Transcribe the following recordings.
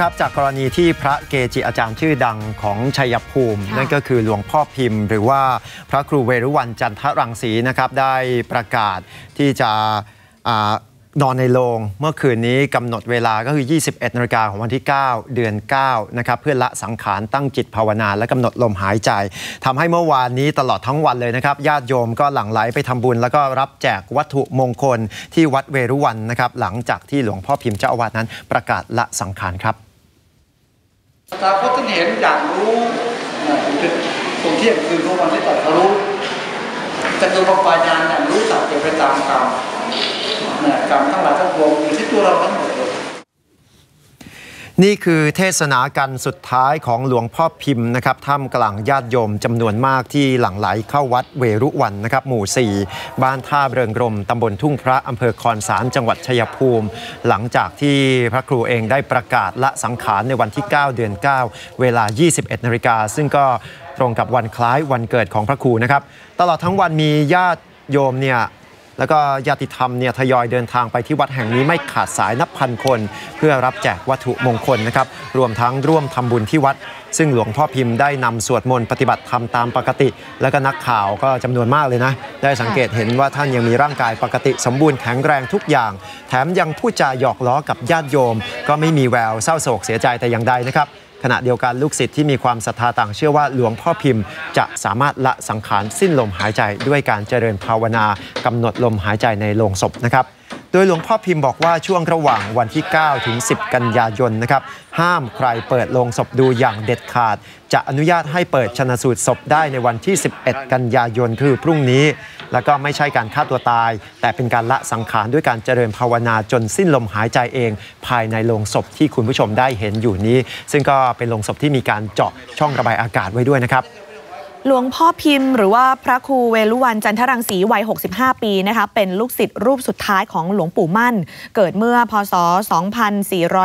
ครับจากกรณีที่พระเกจิอาจารย์ชื่อดังของชัยภูมิค่ะนั่นก็คือหลวงพ่อพิมพ์ หรือว่าพระครูเวรุวันจันทรังสีนะครับได้ประกาศที่จะอานอนในโรงเมื่อคืนนี้กำหนดเวลาก็คือ 21นาฬิกาของวันที่ 9 เดือน9นะครับเพื่อละสังขารตั้งจิตภาวนา และกำหนดลมหายใจทำให้เมื่อวานนี้ตลอดทั้งวันเลยนะครับญาติโยมก็หลั่งไหลไปทำบุญ แล้วก็รับแจกวัตถุมงคลที่วัดเวรุวันนะครับหลังจากที่หลวงพ่อพิมพ์เจ้าอาวาสนั้นประกาศละสังขารครับ ตาคตท่านเห็นอย่างรู้นะจุดตรงเที่ยงคือรู้วันที่ตัดรู้จะคือปัญญาเนี่ยรู้สัจจะไปตามกรรมกรรมทั้งหลายทั้งปวงอยู่ที่ตัวเราทั้งหมด นี่คือเทศนาการสุดท้ายของหลวงพ่อพิมพ์นะครับท่ามกลางญาติโยมจำนวนมากที่หลั่งไหลเข้าวัดเวรุวันนะครับหมู่ 4 บ้านท่าเริงรมตำบลทุ่งพระอำเภอคอนสารจังหวัดชัยภูมิ หลังจากที่พระครูเองได้ประกาศละสังขารในวันที่ 9 เดือน 9 เวลา 21นาฬิกาซึ่งก็ตรงกับวันคล้ายวันเกิดของพระครูนะครับ ตลอดทั้งวันมีญาติโยมเนี่ย แล้วก็ญาติธรรมเนี่ยทยอยเดินทางไปที่วัดแห่งนี้ไม่ขาดสายนับพันคน เพื่อรับแจกวัตถุมงคลนะครับ รวมทั้งร่วมทำบุญที่วัด ซึ่งหลวงพ่อพิมพ์ได้นำสวดมนต์ปฏิบัติธรรมตามปกติ แล้วก็นักข่าวก็จำนวนมากเลยนะ ได้สังเกตเห็นว่าท่านยังมีร่างกายปกติ สมบูรณ์แข็งแรงทุกอย่าง แถมยังพูดจาหยอกล้อกับญาติโยม ก็ไม่มีแววเศร้าโศกเสียใจแต่อย่างใดนะครับ ขณะเดียวกันลูกศิษย์ที่มีความศรัทธาต่างเชื่อว่าหลวงพ่อพิมพ์ จะสามารถละสังขารสิ้นลมหายใจด้วยการเจริญภาวนากำหนดลมหายใจในโลงศพนะครับ ดยหลวงพ่อพิมพ์บอกว่าช่วงระหว่างวันที่ 9 ถึง 10 กันยายนนะครับห้ามใครเปิดโลงศพดูอย่างเด็ดขาด จะอนุญาตให้เปิดชนะสูตรศพได้ในวันที่ 11 กันยายนคือพรุ่งนี้ แล้วก็ไม่ใช่การฆ่าตัวตาย แต่เป็นการละสังขารด้วยการเจริญภาวนาจนสิ้นลมหายใจเอง ภายในโลงศพที่คุณผู้ชมได้เห็นอยู่นี้ ซึ่งก็เป็นโลงศพที่มีการเจาะช่องระบายอากาศไว้ด้วยนะครับ หลวงพ่อพิมพ์หรือว่าพระครูเวลุวันจันทรังสีวัย 65 ปีนะคะเป็นลูกศิษย์รูปสุดท้ายของหลวงปู่มั่น เกิดเมื่อพศ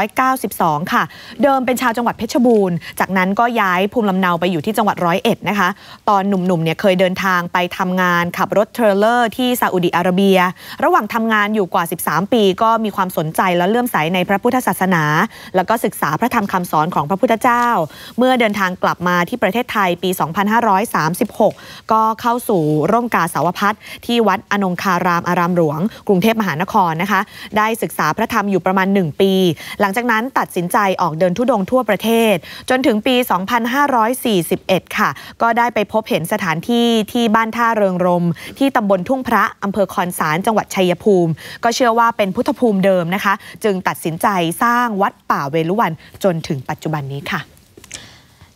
2492 ค่ะ เดิมเป็นชาวจังหวัดเพชรบูรณ์ จากนั้นก็ย้ายภูมิลำเนาไปอยู่ที่จังหวัดร้อยเอ็ดนะคะ ตอนหนุ่มๆเนี่ยเคยเดินทางไปทำงานขับรถเทรลเลอร์ที่ซาอุดิอาระเบีย ระหว่างทำงานอยู่กว่า 13 ปี ก็มีความสนใจและเลื่อมใสในพระพุทธศาสนา แล้วก็ศึกษาพระธรรมคำสอนของพระพุทธเจ้า เมื่อเดินทางกลับมาที่ประเทศไทยปี 250 2536 ก็เข้าสู่ร่มกาสาวพัฒน์ที่วัดอนงคารามอารามหลวง กรุงเทพมหานครนะคะ ได้ศึกษาพระธรรมอยู่ประมาณ 1 ปี หลังจากนั้นตัดสินใจออกเดินทุดงทั่วประเทศ จนถึงปี 2541 ค่ะ ก็ได้ไปพบเห็นสถานที่ที่บ้านท่าเริงรม ที่ตำบลทุ่งพระอำเภอคอนสารจังหวัดชัยภูมิ ก็เชื่อว่าเป็นพุทธภูมิเดิมนะคะ จึงตัดสินใจสร้างวัดป่าเวลุวันจนถึงปัจจุบันนี้ค่ะ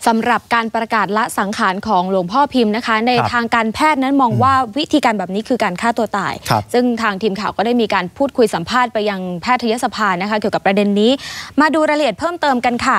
สำหรับการประกาศละสังขารของหลวงพ่อพิมพ์นะคะ ในครับทางการแพทย์นั้นมองว่าวิธีการแบบนี้คือการฆ่าตัวตายครับซึ่งทางทีมข่าวก็ได้มีการพูดคุยสัมภาษณ์ไปยังแพทยสภานะคะ เกี่ยวกับประเด็นนี้ มาดูรายละเอียดเพิ่มเติมกันค่ะ